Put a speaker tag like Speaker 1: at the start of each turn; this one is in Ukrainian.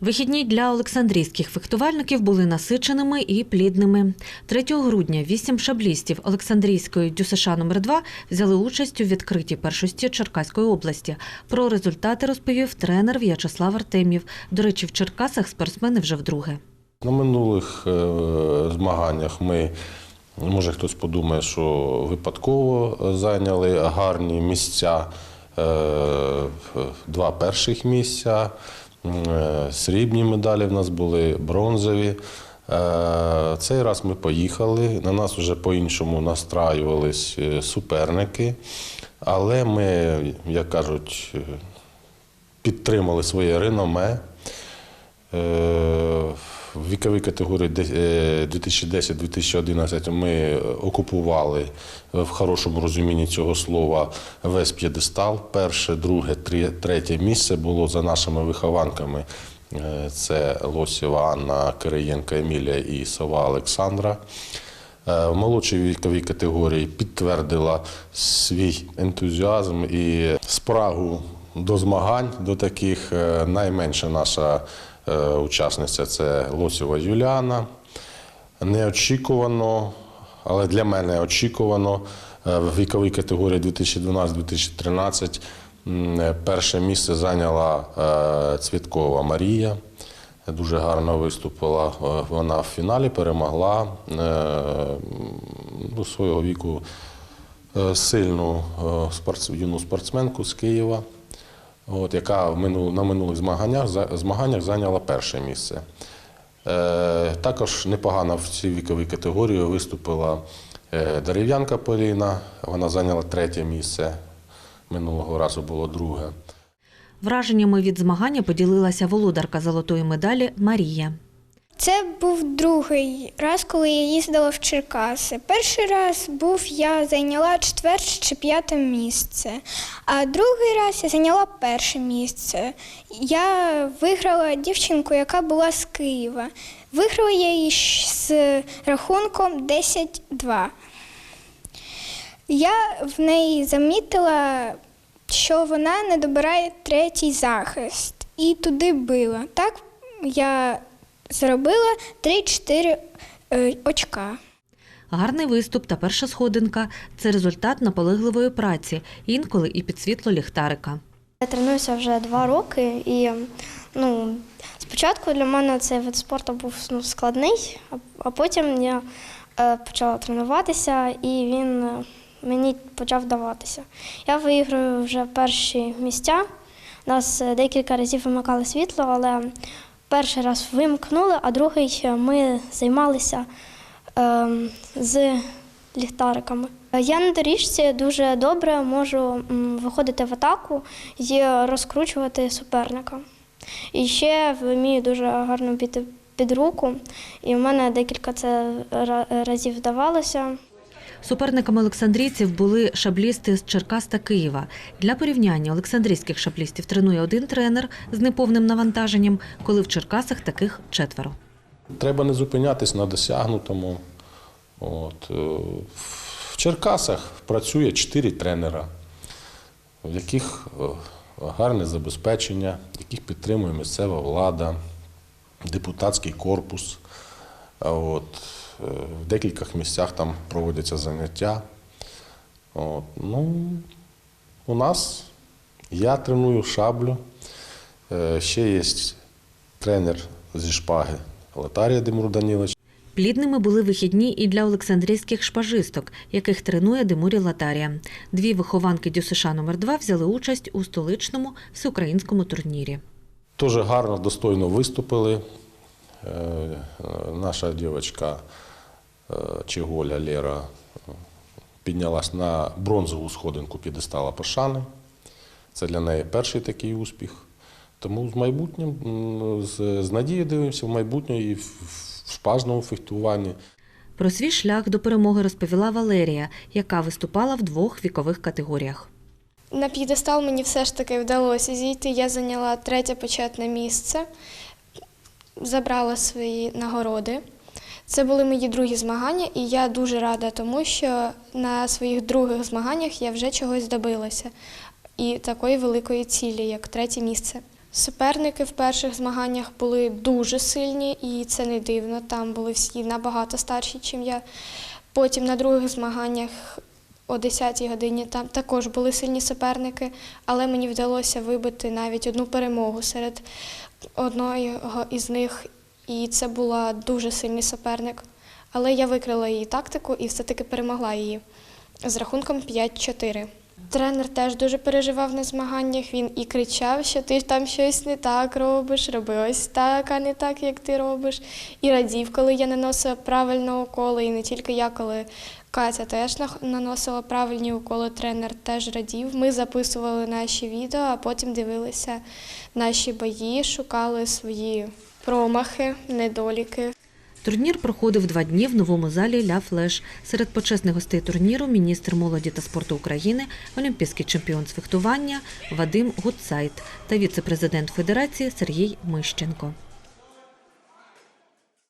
Speaker 1: Вихідні для олександрійських фехтувальників були насиченими і плідними. 3 грудня вісім шаблістів Олександрійської ДЮСШ номер 2 взяли участь у відкритій першості Черкаської області. Про результати розповів тренер В'ячеслав Артемів. До речі, в Черкасах спортсмени вже вдруге.
Speaker 2: На минулих е, змаганнях ми, може хтось подумає, що випадково зайняли гарні місця, Е, два перших місця, срібні медалі в нас були, бронзові. Е, Цей раз ми поїхали, на нас вже по-іншому настраювались е, суперники, але ми, як кажуть, е, підтримали своє реноме. Е, В віковій категорії е, 2010-2011 ми окупували е, в хорошому розумінні цього слова весь п'єдестал. Перше, друге, третє місце було за нашими вихованками. Е, Це Лосєва Анна, Кириєнка Емілія і Сова Олександра. Е, В молодшій віковій категорії підтвердила свій ентузіазм і спрагу до змагань, до таких. Е, Найменша наша е, учасниця це Лосєва Юліана. Неочікувано, але для мене очікувано е, в віковій категорії 2012-2013 е, перше місце зайняла е, Цвіткова Марія. Дуже гарно виступила. Е, Вона в фіналі перемогла е, ну, свого віку е, сильну е, юну спортсменку з Києва, от, яка на минулих змаганнях, змаганнях зайняла перше місце. Е, Також непогано в цій віковій категорії виступила е, дерев'янка Поліна. Вона зайняла третє місце. Минулого разу було друге.
Speaker 1: Враженнями від змагання поділилася володарка золотої медалі Марія.
Speaker 3: Це був другий раз, коли я їздила в Черкаси. Перший раз був я зайняла четверте чи п'яте місце, а другий раз я зайняла перше місце. Я виграла дівчинку, яка була з Києва. Виграла я її з рахунком 10-2. Я в неї замітила, що вона не добирає третій захист і туди била. Так я зробила 3-4 е, очка.
Speaker 1: Гарний виступ та перша сходинка це результат наполегливої праці, інколи і під світло ліхтарика.
Speaker 4: Я тренуюся вже два роки, і ну, спочатку для мене цей вид спорту був ну, складний, а, потім я е, почала тренуватися і він е, мені почав вдаватися. Я виіграю вже перші місця. Нас декілька разів вимикали світло, але перший раз вимкнули, а другий е, ми займалися е, з ліхтариками. Я на доріжці дуже добре можу виходити в атаку і розкручувати суперника. І ще вмію дуже гарно бити під руку, і в мене декілька це ра- разів вдавалося.
Speaker 1: Суперниками олександрійців були шаблісти з Черкас та Києва. Для порівняння олександрійських шаблістів тренує один тренер з неповним навантаженням, коли в Черкасах таких четверо.
Speaker 2: Треба не зупинятись на досягнутому. От. е, В Черкасах працює чотири тренера, в яких е, гарне забезпечення, яких підтримує місцева влада, депутатський корпус. От. Е, В декількох місцях там проводяться заняття. От. Ну, у нас я треную шаблю. Е, Ще є тренер зі шпаги Латарія Димур Данілович.
Speaker 1: Плідними були вихідні і для олександрійських шпажисток, яких тренує Димурі Латарія. Дві вихованки ДЮСШ номер 2 взяли участь у столичному всеукраїнському турнірі.
Speaker 2: Дуже гарно, достойно виступили. Е, Наша дівчинка Чеголя Лера е, піднялась на бронзову сходинку підестала пошани. Це для неї перший такий успіх. Тому з майбутнім, з, з надією дивимося в майбутнє і в, в шпажному фехтуванні.
Speaker 1: Про свій шлях до перемоги розповіла Валерія, яка виступала в двох вікових категоріях.
Speaker 5: На п'єдестал мені все ж таки вдалося зійти. Я зайняла третє почетне місце, забрала свої нагороди. Це були мої другі змагання, і я дуже рада, тому що на своїх других змаганнях я вже чогось добилася і такої великої цілі, як третє місце. Суперники в перших змаганнях були дуже сильні, і це не дивно. Там були всі набагато старші, ніж я. Потім на других змаганнях о 10-й годині там також були сильні суперники, але мені вдалося вибити навіть одну перемогу серед одного із них, і це була дуже сильний суперник. Але я викрила її тактику і все-таки перемогла її з рахунком 5-4. Тренер теж дуже переживав на змаганнях. Він і кричав, що ти там щось не так робиш, роби ось так, а не так, як ти робиш. І радів, коли я наносила правильно уколи, і не тільки я, коли Катя теж наносила правильні уколи, тренер теж радів. Ми записували наші відео, а потім дивилися наші бої, шукали свої промахи, недоліки.
Speaker 1: Турнір проходив два дні в новому залі Ля Флеш. Серед почесних гостей турніру міністр молоді та спорту України, олімпійський чемпіон з фехтування Вадим Гуцайт та віце-президент Федерації Сергій Мищенко.